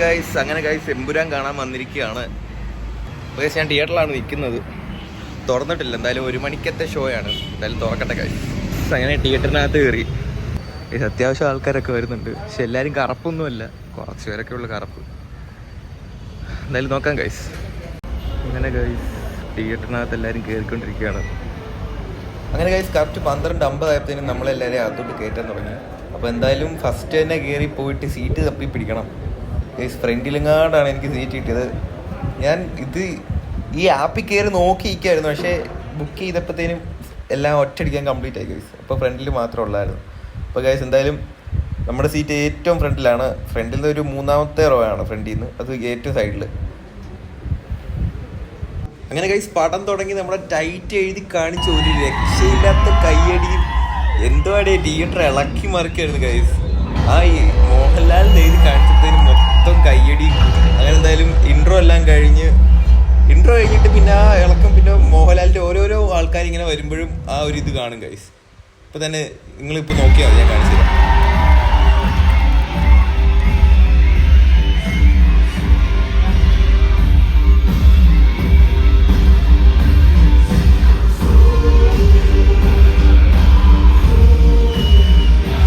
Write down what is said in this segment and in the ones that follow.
Guys അങ്ങനെ guys Empuraan കാണാൻ വന്നിരിക്കുകയാണ്. ഗൈസ് ഞാൻ തിയേറ്ററിലാണ് നിൽക്കുന്നത്. തുറന്നിട്ടില്ല എന്തായാലും ഒരു മണിക്കത്തെ ഷോ ആണ്. എന്തായാലും തുറക്കട്ടെ ഗൈസ് അങ്ങനെ തിയേറ്ററിനകത്ത് കയറി. അത്യാവശ്യം ആൾക്കാരൊക്കെ വരുന്നുണ്ട്. പക്ഷെ എല്ലാവരും കറപ്പൊന്നുമല്ല. കുറച്ച് പേരൊക്കെ ഉള്ളു കറപ്പ്. എന്തായാലും നോക്കാം ഗൈസ് അങ്ങനെ ഗൈസ് തിയേറ്ററിനകത്ത് എല്ലാവരും കയറിക്കൊണ്ടിരിക്കുകയാണ് അങ്ങനെ ഗൈസ് കറക്റ്റ് പന്ത്രണ്ട് അമ്പതായപ്പോഴത്തേനും നമ്മളെല്ലാവരെയും അകത്തോട്ട് കയറ്റാൻ തുടങ്ങി. അപ്പോൾ എന്തായാലും ഫസ്റ്റ് തന്നെ കയറി പോയിട്ട് സീറ്റ് തപ്പി പിടിക്കണം. ഫ്രണ്ടിലെങ്ങാണ്ടാണ് എനിക്ക് സീറ്റ് കിട്ടിയത്. ഞാൻ ഇത് ഈ ആപ്പിൽ കയറി നോക്കിയിരിക്കായിരുന്നു പക്ഷേ ബുക്ക് ചെയ്തപ്പോഴത്തേനും എല്ലാം ഒറ്റയടിക്കാൻ കംപ്ലീറ്റ് ആയി ഗൈസ് അപ്പോൾ ഫ്രണ്ടിൽ മാത്രമേ ഉള്ളായിരുന്നു. അപ്പോൾ ഗൈസ് എന്തായാലും നമ്മുടെ സീറ്റ് ഏറ്റവും ഫ്രണ്ടിലാണ്. ഫ്രണ്ടിൽ നിന്ന് ഒരു മൂന്നാമത്തെ റോ ആണ് ഫ്രണ്ടിൽ നിന്ന്. അത് ഏറ്റവും സൈഡിൽ അങ്ങനെ കൈസ് പടം തുടങ്ങി നമ്മുടെ ടൈറ്റ് എഴുതി കാണിച്ച ഒരു രക്ഷയില്ലാത്ത കയ്യടിയും എന്തുവാടേ തിയേറ്റർ ഇളക്കി മറിക്കായിരുന്നു കൈസ് ആ ഈ മോഹൻലാൽ എഴുതി കാണിച്ചതിന് മൊത്തം കയ്യടി. അങ്ങനെ എന്തായാലും ഇൻട്രോ എല്ലാം കഴിഞ്ഞ് ഇൻട്രോ കഴിഞ്ഞിട്ട് പിന്നെ ആ ഇളക്കം പിന്നെ മോഹൻലാലിന്റെ ഓരോരോ ആൾക്കാർ ഇങ്ങനെ വരുമ്പോഴും ആ ഒരു ഇത് കാണും കൈസ് ഇപ്പൊ തന്നെ നിങ്ങളിപ്പോൾ നോക്കിയാൽ ഞാൻ കാണിച്ചു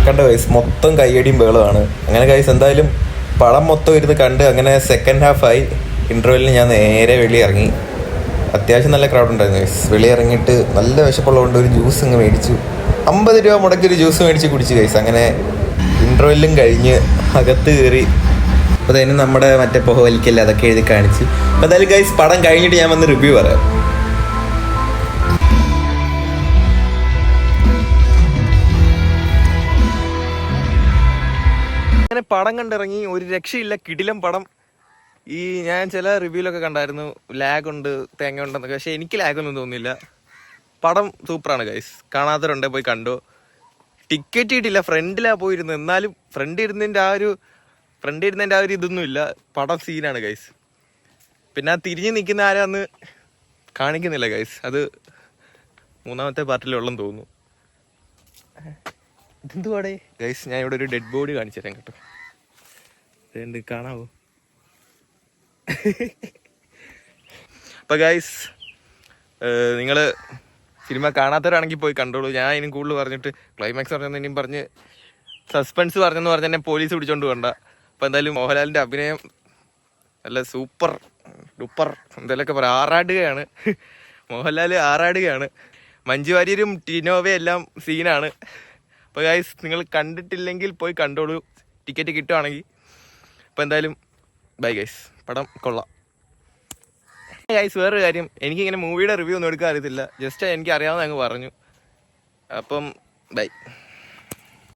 കണ്ട ഗൈസ് മൊത്തം കയ്യടിയും ബഹളമാണ്. അങ്ങനെ ഗൈസ് എന്തായാലും പടം മൊത്തം ഇരുന്ന് കണ്ട് അങ്ങനെ സെക്കൻഡ് ഹാഫായി ഇന്റർവെല്ലിന് ഞാൻ നേരെ വെളി ഇറങ്ങി അത്യാവശ്യം നല്ല ക്രൗഡ് ഉണ്ടായിരുന്നു. ഗൈസ് വെളി ഇറങ്ങിയിട്ട് നല്ല വിശപ്പുള്ളതുകൊണ്ട് ഒരു ജ്യൂസ് അങ്ങ് മേടിച്ചു. അമ്പത് രൂപ മുടക്കി ഒരു ജ്യൂസ് മേടിച്ച് കുടിച്ചു കൈസ് അങ്ങനെ ഇന്റർവെല്ലും കഴിഞ്ഞ് അകത്ത് കയറി. അപ്പോൾ അതിന് നമ്മുടെ മറ്റേ പുകവലിക്കല്ല അതൊക്കെ എഴുതി കാണിച്ച്. അപ്പോൾ എന്തായാലും ഗൈസ് പടം കഴിഞ്ഞിട്ട് ഞാൻ വന്ന് റിവ്യൂ പറയാം. അങ്ങനെ പടം കണ്ടിറങ്ങി ഒരു രക്ഷയില്ല കിടിലം പടം. ഈ ഞാൻ ചില റിവ്യൂലൊക്കെ കണ്ടായിരുന്നു ലാഗ് ഉണ്ട് തേങ്ങ ഉണ്ടെന്നൊക്കെ. പക്ഷെ എനിക്ക് ലാഗൊന്നും തോന്നിയില്ല. പടം സൂപ്പറാണ് ഗൈസ് കാണാത്തവരുണ്ട് പോയി കണ്ടു. ടിക്കറ്റ് കിട്ടില്ല ഫ്രണ്ടിലാണ് പോയിരുന്നു എന്നാലും ഫ്രണ്ട് ഇരുന്നതിന്റെ ആ ഒരു ഫ്രണ്ട് ഇരുന്നതിന്റെ ആ ഒരു ഇതൊന്നും ഇല്ല പടം സീനാണ് ഗൈസ് പിന്നെ ആ തിരിഞ്ഞ് നിൽക്കുന്ന ആരാന്ന് കാണിക്കുന്നില്ല ഗൈസ് അത് മൂന്നാമത്തെ പാർട്ടിലുള്ളെന്ന് തോന്നുന്നു. ഞാൻ ഇവിടെ ഒരു ഡെഡ് ബോഡി കാണിച്ചു തരാം കേട്ടോ. ഇതുണ്ട് കാണാവോ? അപ്പൊ ഗൈസ് നിങ്ങൾ സിനിമ കാണാത്തവരാണെങ്കിൽ പോയി കണ്ടോളൂ. ഞാൻ ഇനിയും കൂടുതൽ പറഞ്ഞിട്ട് ക്ലൈമാക്സ് പറഞ്ഞു ഇനിയും പറഞ്ഞ് സസ്പെൻസ് പറഞ്ഞെന്ന് പറഞ്ഞ എന്നെ പോലീസ് പിടിച്ചോണ്ട് വേണ്ട അപ്പൊ എന്തായാലും മോഹൻലാലിന്റെ അഭിനയം നല്ല സൂപ്പർ ഡുപ്പർ എന്തെങ്കിലുമൊക്കെ പറയാം. ആറാടുകയാണ്. മോഹൻലാൽ ആറാടുകയാണ്. മഞ്ജു വാര്യരും എല്ലാം സീനാണ് അപ്പോൾ ഗൈസ് നിങ്ങൾ കണ്ടിട്ടില്ലെങ്കിൽ പോയി കണ്ടോളൂ. ടിക്കറ്റ് കിട്ടുവാണെങ്കിൽ. അപ്പോൾ എന്തായാലും ബൈ ഗൈസ് പടം കൊള്ളാം. ഗൈസ് വേറൊരു കാര്യം. എനിക്കിങ്ങനെ മൂവിയുടെ റിവ്യൂ ഒന്നും എടുക്കാൻ അറിയത്തില്ല. ജസ്റ്റ് എനിക്ക് അറിയാവുന്ന അങ്ങ് പറഞ്ഞു. അപ്പം ബൈ